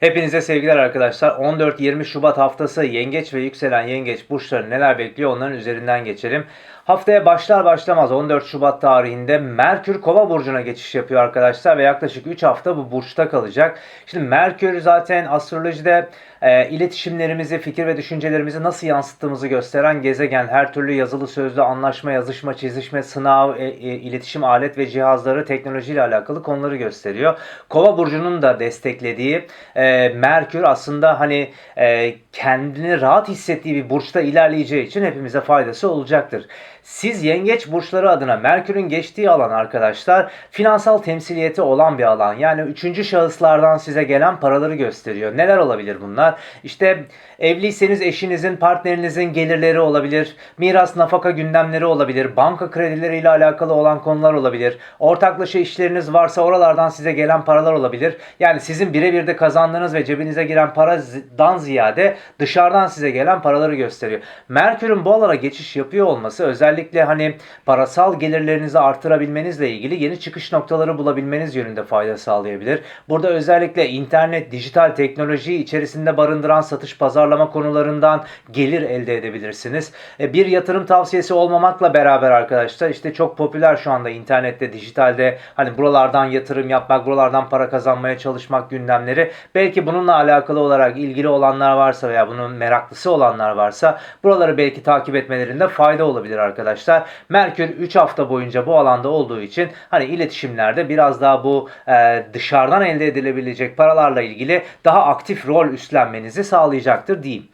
Hepinize sevgiler arkadaşlar. 14-20 Şubat haftası yengeç ve yükselen yengeç burçları neler bekliyor onların üzerinden geçelim. Haftaya başlar başlamaz 14 Şubat tarihinde Merkür Kova burcuna geçiş yapıyor arkadaşlar ve yaklaşık 3 hafta bu burçta kalacak. Şimdi Merkür zaten astrolojide e, iletişimlerimizi, fikir ve düşüncelerimizi nasıl yansıttığımızı gösteren gezegen. Her türlü yazılı sözlü anlaşma, yazışma, çizişme, sınav, e, e, iletişim alet ve cihazları, teknolojiyle alakalı konuları gösteriyor. Kova burcunun da desteklediği e, Merkür aslında hani e, kendini rahat hissettiği bir burçta ilerleyeceği için hepimize faydası olacaktır. Siz yengeç burçları adına Merkür'ün geçtiği alan arkadaşlar finansal temsiliyeti olan bir alan. Yani üçüncü şahıslardan size gelen paraları gösteriyor. Neler olabilir bunlar? İşte evliyseniz eşinizin, partnerinizin gelirleri olabilir. Miras, nafaka gündemleri olabilir. Banka kredileriyle alakalı olan konular olabilir. Ortaklaşa işleriniz varsa oralardan size gelen paralar olabilir. Yani sizin birebir de kazandığınız ve cebinize giren paradan ziyade dışarıdan size gelen paraları gösteriyor. Merkür'ün bu alana geçiş yapıyor olması özellikle hani parasal gelirlerinizi artırabilmenizle ilgili yeni çıkış noktaları bulabilmeniz yönünde fayda sağlayabilir. Burada özellikle internet, dijital teknolojiyi içerisinde barındıran satış pazarlama konularından gelir elde edebilirsiniz. E, Bir yatırım tavsiyesi olmamakla beraber arkadaşlar işte çok popüler şu anda internette, dijitalde hani buralardan yatırım yapmak, buralardan para kazanmaya çalışmak gündemleri. Belki bununla alakalı olarak ilgili olanlar varsa veya bunun meraklısı olanlar varsa buraları belki takip etmelerinde fayda olabilir arkadaşlar. Merkür 3 hafta boyunca bu alanda olduğu için hani iletişimlerde biraz daha bu e, dışarıdan elde edilebilecek paralarla ilgili daha aktif rol üstlenmenizi sağlayacaktır diyeyim.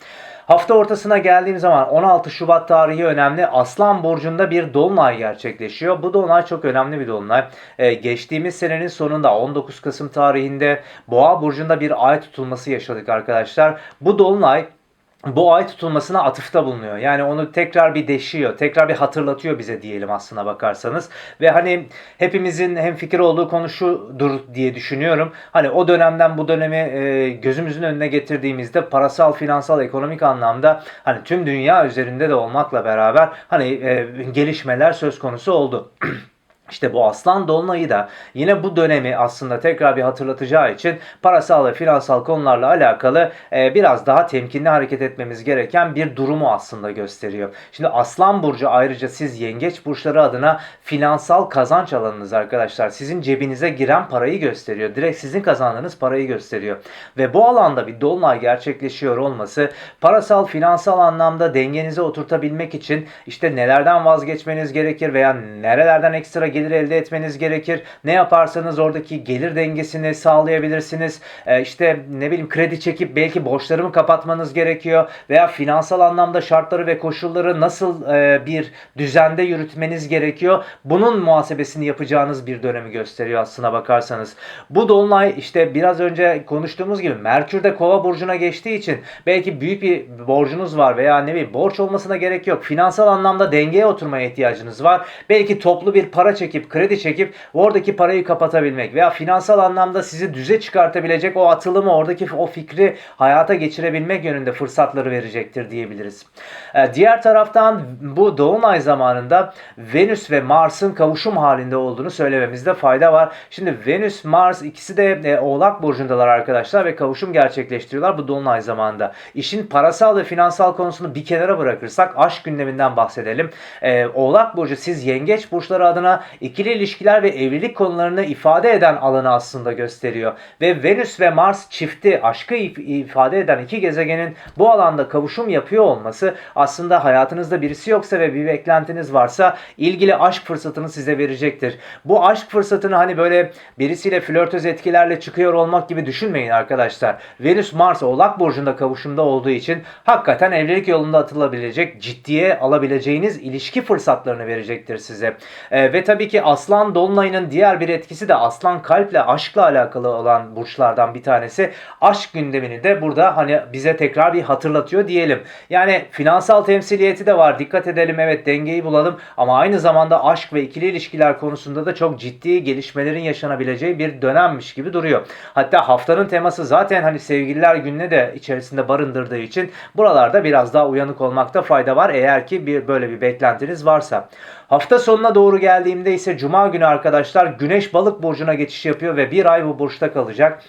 Hafta ortasına geldiğim zaman 16 Şubat tarihi önemli. Aslan Burcu'nda bir dolunay gerçekleşiyor. Bu dolunay çok önemli bir dolunay. Ee, geçtiğimiz senenin sonunda 19 Kasım tarihinde Boğa Burcu'nda bir ay tutulması yaşadık arkadaşlar. Bu dolunay bu ay tutulmasına atıfta bulunuyor. Yani onu tekrar bir deşiyor, tekrar bir hatırlatıyor bize diyelim aslına bakarsanız. Ve hani hepimizin hem fikir olduğu konu şudur diye düşünüyorum. Hani o dönemden bu dönemi e, gözümüzün önüne getirdiğimizde parasal, finansal, ekonomik anlamda hani tüm dünya üzerinde de olmakla beraber hani e, gelişmeler söz konusu oldu. İşte bu aslan dolunayı da yine bu dönemi aslında tekrar bir hatırlatacağı için parasal ve finansal konularla alakalı e, biraz daha temkinli hareket etmemiz gereken bir durumu aslında gösteriyor. Şimdi aslan burcu ayrıca siz yengeç burçları adına finansal kazanç alanınız arkadaşlar. Sizin cebinize giren parayı gösteriyor. Direkt sizin kazandığınız parayı gösteriyor. Ve bu alanda bir dolunay gerçekleşiyor olması parasal finansal anlamda dengenizi oturtabilmek için işte nelerden vazgeçmeniz gerekir veya nerelerden ekstra gelir elde etmeniz gerekir. Ne yaparsanız oradaki gelir dengesini sağlayabilirsiniz. Ee, işte ne bileyim kredi çekip belki borçlarımı kapatmanız gerekiyor veya finansal anlamda şartları ve koşulları nasıl e, bir düzende yürütmeniz gerekiyor. Bunun muhasebesini yapacağınız bir dönemi gösteriyor aslına bakarsanız. Bu dolunay işte biraz önce konuştuğumuz gibi Merkür'de Kova burcuna geçtiği için belki büyük bir borcunuz var veya ne bileyim borç olmasına gerek yok. Finansal anlamda dengeye oturmaya ihtiyacınız var. Belki toplu bir para çekip kredi çekip oradaki parayı kapatabilmek veya finansal anlamda sizi düze çıkartabilecek o atılımı oradaki o fikri hayata geçirebilmek yönünde fırsatları verecektir diyebiliriz. Ee, diğer taraftan bu dolunay zamanında Venüs ve Mars'ın kavuşum halinde olduğunu söylememizde fayda var. Şimdi Venüs, Mars ikisi de e, Oğlak burcundalar arkadaşlar ve kavuşum gerçekleştiriyorlar bu dolunay zamanında. İşin parasal ve finansal konusunu bir kenara bırakırsak aşk gündeminden bahsedelim. Ee, Oğlak burcu siz yengeç burçları adına ikili ilişkiler ve evlilik konularını ifade eden alanı aslında gösteriyor. Ve Venüs ve Mars çifti aşkı if- ifade eden iki gezegenin bu alanda kavuşum yapıyor olması aslında hayatınızda birisi yoksa ve bir beklentiniz varsa ilgili aşk fırsatını size verecektir. Bu aşk fırsatını hani böyle birisiyle flörtöz etkilerle çıkıyor olmak gibi düşünmeyin arkadaşlar. Venüs Mars Oğlak burcunda kavuşumda olduğu için hakikaten evlilik yolunda atılabilecek, ciddiye alabileceğiniz ilişki fırsatlarını verecektir size. Ee, ve tabii ki Aslan Dolunay'ın diğer bir etkisi de Aslan kalple, aşkla alakalı olan burçlardan bir tanesi. Aşk gündemini de burada hani bize tekrar bir hatırlatıyor diyelim. Yani finansal temsiliyeti de var. Dikkat edelim evet dengeyi bulalım ama aynı zamanda aşk ve ikili ilişkiler konusunda da çok ciddi gelişmelerin yaşanabileceği bir dönemmiş gibi duruyor. Hatta haftanın teması zaten hani sevgililer gününe de içerisinde barındırdığı için buralarda biraz daha uyanık olmakta fayda var eğer ki bir böyle bir beklentiniz varsa. Hafta sonuna doğru geldiğimde ise Cuma günü arkadaşlar Güneş Balık burcuna geçiş yapıyor ve bir ay bu burçta kalacak.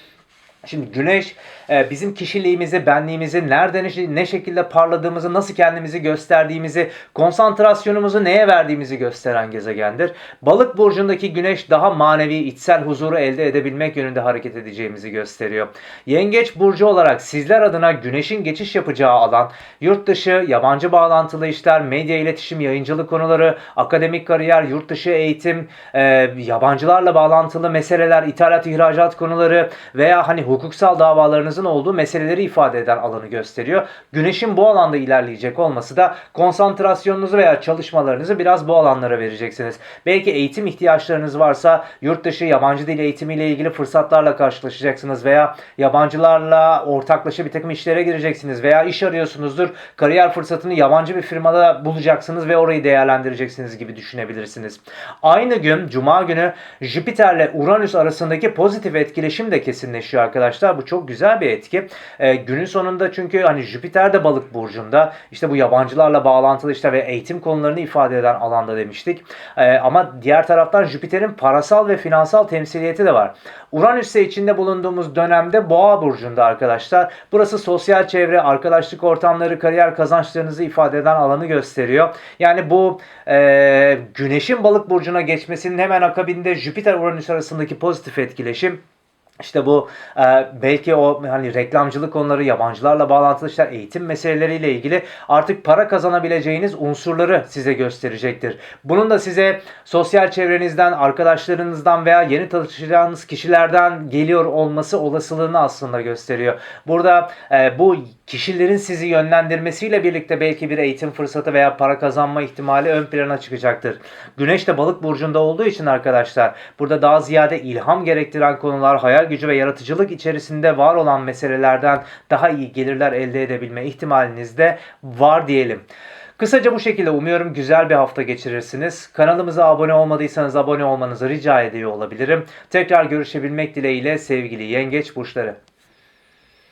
Şimdi güneş e, bizim kişiliğimizi, benliğimizi, nerede ne, şekilde parladığımızı, nasıl kendimizi gösterdiğimizi, konsantrasyonumuzu neye verdiğimizi gösteren gezegendir. Balık burcundaki güneş daha manevi, içsel huzuru elde edebilmek yönünde hareket edeceğimizi gösteriyor. Yengeç burcu olarak sizler adına güneşin geçiş yapacağı alan, yurt dışı, yabancı bağlantılı işler, medya iletişim, yayıncılık konuları, akademik kariyer, yurt dışı eğitim, e, yabancılarla bağlantılı meseleler, ithalat, ihracat konuları veya hani hukuksal davalarınızın olduğu meseleleri ifade eden alanı gösteriyor. Güneşin bu alanda ilerleyecek olması da konsantrasyonunuzu veya çalışmalarınızı biraz bu alanlara vereceksiniz. Belki eğitim ihtiyaçlarınız varsa yurt dışı yabancı dil eğitimiyle ilgili fırsatlarla karşılaşacaksınız veya yabancılarla ortaklaşa bir takım işlere gireceksiniz veya iş arıyorsunuzdur. Kariyer fırsatını yabancı bir firmada bulacaksınız ve orayı değerlendireceksiniz gibi düşünebilirsiniz. Aynı gün Cuma günü Jüpiter'le Uranüs arasındaki pozitif etkileşim de kesinleşiyor arkadaşlar. Bu çok güzel bir etki. Ee, günün sonunda çünkü hani Jüpiter de balık burcunda. İşte bu yabancılarla bağlantılı işte ve eğitim konularını ifade eden alanda demiştik. Ee, ama diğer taraftan Jüpiter'in parasal ve finansal temsiliyeti de var. Uranüs ise içinde bulunduğumuz dönemde Boğa burcunda arkadaşlar. Burası sosyal çevre, arkadaşlık ortamları, kariyer kazançlarınızı ifade eden alanı gösteriyor. Yani bu e, Güneş'in balık burcuna geçmesinin hemen akabinde Jüpiter-Uranüs arasındaki pozitif etkileşim işte bu e, belki o hani reklamcılık konuları, yabancılarla bağlantılı işler, eğitim meseleleriyle ilgili artık para kazanabileceğiniz unsurları size gösterecektir. Bunun da size sosyal çevrenizden, arkadaşlarınızdan veya yeni tanışacağınız kişilerden geliyor olması olasılığını aslında gösteriyor. Burada e, bu kişilerin sizi yönlendirmesiyle birlikte belki bir eğitim fırsatı veya para kazanma ihtimali ön plana çıkacaktır. Güneş de balık burcunda olduğu için arkadaşlar burada daha ziyade ilham gerektiren konular, hayal gücü ve yaratıcılık içerisinde var olan meselelerden daha iyi gelirler elde edebilme ihtimaliniz de var diyelim. Kısaca bu şekilde umuyorum güzel bir hafta geçirirsiniz. Kanalımıza abone olmadıysanız abone olmanızı rica ediyor olabilirim. Tekrar görüşebilmek dileğiyle sevgili yengeç burçları.